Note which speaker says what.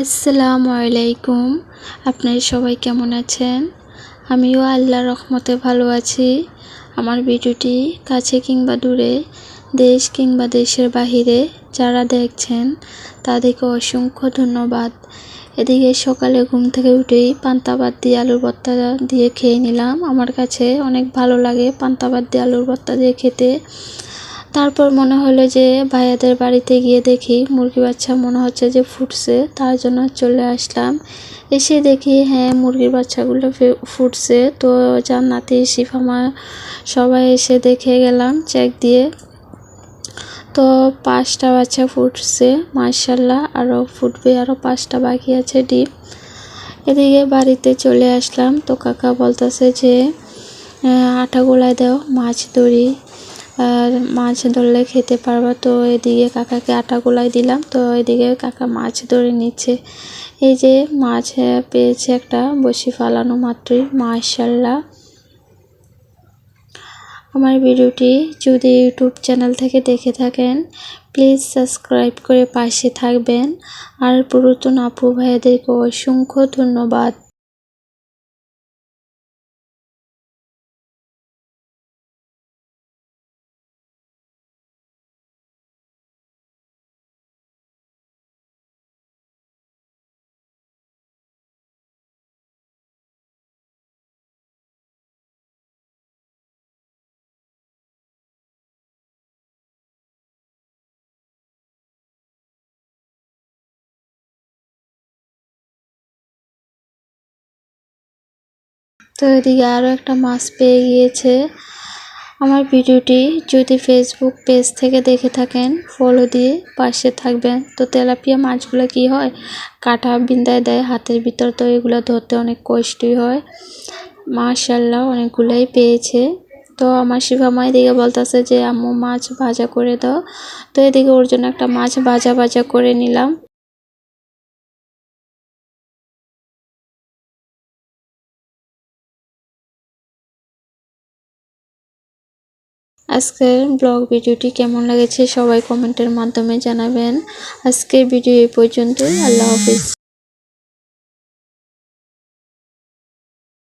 Speaker 1: আসসালামু আলাইকুম। আপনারা সবাই কেমন আছেন? আমিও আল্লাহর রহমতে ভালো আছি। আমার ভিডিওটি কাছে কিংবা দূরে, দেশ কিংবা দেশের বাহিরে যারা দেখছেন, তাদেরকে অসংখ্য ধন্যবাদ। এদিকে সকালে ঘুম থেকে উঠেই পান্তা দিয়ে আলুর ভর্তা দিয়ে খেয়ে নিলাম। আমার কাছে অনেক ভালো লাগে পান্তা দিয়ে আলুর ভর্তা দিয়ে খেতে। তারপর মনে হলো যে ভাইয়াদের বাড়িতে গিয়ে দেখি মুরগি বাচ্চা মনে হচ্ছে যে ফুটছে, তার জন্য চলে আসলাম। এসে দেখি হ্যাঁ মুরগির বাচ্চাগুলো ফুটছে। তো জান্নাতি শিফামা সবাই এসে দেখে গেলাম চেক দিয়ে। তো পাঁচটা বাচ্চা ফুটছে মার্শাল্লাহ আরও ফুটবে আরও পাঁচটা বাকি আছে ডিম। এদিকে বাড়িতে চলে আসলাম। তো কাকা বলতেছে যে আটা গোলায় দাও, মাছ ধরি। আর মাছ ধরলে খেতে পারবা। তো এদিকে কাকাকে আটা গোলাই দিলাম। তো এদিকে কাকা মাছ ধরে নিচ্ছে। এই যে মাছ পেয়েছে একটা বসি ফালানো মাত্রই। মাশাল্লাহ আমার ভিডিওটি যদি ইউটিউব চ্যানেল থেকে দেখে থাকেন, প্লিজ সাবস্ক্রাইব করে পাশে থাকবেন। আর পুরাতন আপু ভাইয়াদেরকে অসংখ্য ধন্যবাদ। তো এদিকে আরও একটা মাছ পেয়ে গিয়েছে। আমার ভিডিওটি যদি ফেসবুক পেজ থেকে দেখে থাকেন ফলো দিয়ে পাশে থাকবেন। তো তেলাপিয়া মাছগুলো কি হয়? কাটা বিন্দায় দেয়, হাতের ভিতর। তো এগুলো ধরতে অনেক কষ্টই হয়। মাশাল্লাহ অনেকগুলোই পেয়েছে। তো আমার শিবামা এদিকে বলতেছে যে, আম্মু, মাছ ভাজা করে দাও। তো এদিকে ওর জন্য একটা মাছ ভাজা ভাজা করে নিলাম। আজকের ব্লগ ভিডিওটি কেমন লেগেছে সবাই কমেন্টের মাধ্যমে জানাবেন। আজকের ভিডিও এই পর্যন্তই। আল্লাহ হাফিজ।